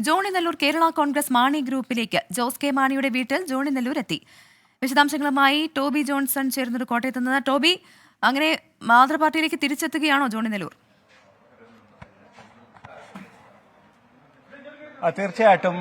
Johnny Nellore Kerala Congress Mani ഗ്രൂപ്പിലേക്ക് Jose K മാണിയുടെ വീട്ടിൽ ജോണി നെല്ലൂർ എത്തി. വിശദാംശങ്ങളുമായി ടോബി ജോൺസൺ ചേർന്നൊരു കോട്ടയത്ത് നിന്ന്. ടോബി അങ്ങനെ മാതൃപാർട്ടിയിലേക്ക് തിരിച്ചെത്തുകയാണോ ജോണി നെല്ലൂർ? തീർച്ചയായിട്ടും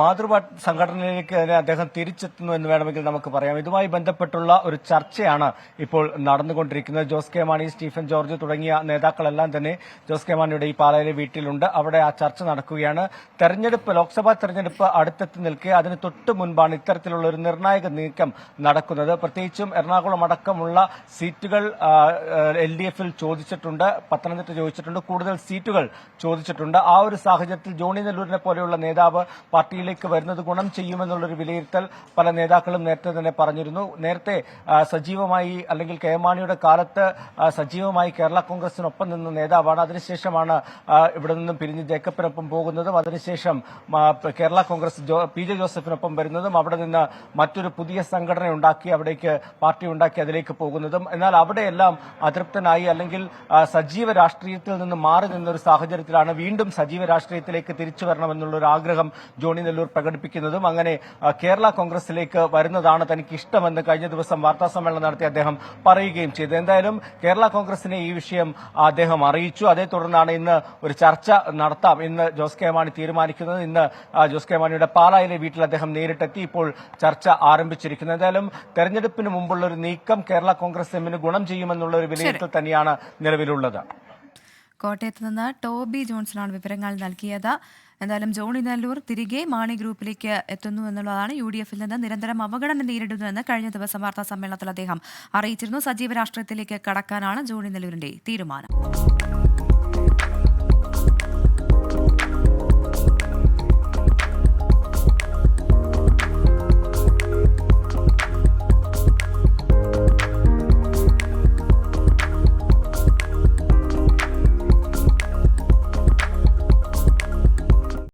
മാതൃഭാ സംഘടനയിലേക്ക് തന്നെ അദ്ദേഹം തിരിച്ചെത്തുന്നു എന്ന് വേണമെങ്കിൽ നമുക്ക് പറയാം. ഇതുമായി ബന്ധപ്പെട്ടുള്ള ഒരു ചർച്ചയാണ് ഇപ്പോൾ നടന്നുകൊണ്ടിരിക്കുന്നത്. ജോസ് കെ മാണി സ്റ്റീഫൻ ജോർജ് തുടങ്ങിയ നേതാക്കളെല്ലാം തന്നെ ജോസ് കെ മാണിയുടെ ഈ പാലയിലെ വീട്ടിലുണ്ട്. അവിടെ ആ ചർച്ച നടക്കുകയാണ്. തെരഞ്ഞെടുപ്പ് ലോക്സഭാ തെരഞ്ഞെടുപ്പ് അടുത്തെത്തി നിൽക്കെ അതിന് തൊട്ട് മുൻപാണ് ഇത്തരത്തിലുള്ള ഒരു നിർണായക നീക്കം നടക്കുന്നത്. പ്രത്യേകിച്ചും എറണാകുളം അടക്കമുള്ള സീറ്റുകൾ എൽ ഡി എഫിൽ ചോദിച്ചിട്ടുണ്ട് പത്തനംതിട്ട ചോദിച്ചിട്ടുണ്ട് കൂടുതൽ സീറ്റുകൾ ചോദിച്ചിട്ടുണ്ട്. ആ ഒരു സാഹചര്യത്തിൽ ജോണി നെല്ലൂരിനെ പോലെയുള്ള നേതാവ് പാർട്ടിയിലേക്ക് വരുന്നത് ഗുണം ചെയ്യുമെന്നുള്ളൊരു വിലയിരുത്തൽ പല നേതാക്കളും നേരത്തെ തന്നെ പറഞ്ഞിരുന്നു. നേരത്തെ സജീവമായി അല്ലെങ്കിൽ കെ മാണിയുടെ കാലത്ത് സജീവമായി കേരള കോൺഗ്രസിനൊപ്പം നിന്ന നേതാവാണ്. അതിനുശേഷമാണ് ഇവിടെ നിന്നും പിരിഞ്ഞ് ജേക്കബിനൊപ്പം പോകുന്നതും. അതിനുശേഷം കേരള കോൺഗ്രസ് പി ജെ ജോസഫിനൊപ്പം വരുന്നതും. അവിടെ നിന്ന് മറ്റൊരു പുതിയ സംഘടന ഉണ്ടാക്കി അവിടേക്ക് പാർട്ടി ഉണ്ടാക്കി അതിലേക്ക് പോകുന്നതും. എന്നാൽ അവിടെയെല്ലാം അതൃപ്തനായി അല്ലെങ്കിൽ സജീവ രാഷ്ട്രീയത്തിൽ നിന്ന് മാറി നിന്നൊരു സാഹചര്യത്തിലാണ് വീണ്ടും സജീവ രാഷ്ട്രീയത്തിലേക്ക് തിരിച്ചു വരണമെന്നുള്ള ഒരു ആഗ്രഹം ജോണി നെല്ലൂർ പ്രകടിപ്പിക്കുന്നതും അങ്ങനെ കേരള കോൺഗ്രസിലേക്ക് വരുന്നതാണ് തനിക്ക് ഇഷ്ടമെന്ന് കഴിഞ്ഞ ദിവസം വാർത്താ സമ്മേളനം നടത്തി അദ്ദേഹം പറയുകയും ചെയ്തു. എന്തായാലും കേരള കോൺഗ്രസിനെ ഈ വിഷയം അദ്ദേഹം അറിയിച്ചു. അതേ തുടർന്നാണ് ഇന്ന് ഒരു ചർച്ച നടത്താം. ഇന്ന് ജോസ് കെ മാണി തീരുമാനിക്കുന്നത്. ഇന്ന് ജോസ് കെ മാണിയുടെ പാലായിലെ വീട്ടിൽ അദ്ദേഹം നേരിട്ടെത്തി ഇപ്പോൾ ചർച്ച ആരംഭിച്ചിരിക്കുന്നത് എന്തായാലും തെരഞ്ഞെടുപ്പിന് മുമ്പുള്ള ഒരു നീക്കം കേരള കോൺഗ്രസ് എമ്മിന് ഗുണം ചെയ്യുമെന്നുള്ള ഒരു വിലയിരുത്തൽ തന്നെയാണ് നിലവിലുള്ളത്. കോട്ടയത്ത് നിന്ന് ടോബി ജോൺസണാണ് വിവരങ്ങൾ നൽകിയത്. എന്തായാലും ജോണി നെല്ലൂർ തിരികെ മാണി ഗ്രൂപ്പിലേക്ക് എത്തുന്നു എന്നുള്ളതാണ് യു ഡി എഫിൽ നിന്ന് നിരന്തരം അവഗണന നേരിടുന്നുവെന്ന് കഴിഞ്ഞ ദിവസം വാർത്താ സമ്മേളനത്തിൽ അദ്ദേഹം അറിയിച്ചിരുന്നു. സജീവ രാഷ്ട്രീയത്തിലേക്ക് കടക്കാനാണ് ജോണി നെല്ലൂരിന്റെ തീരുമാനം.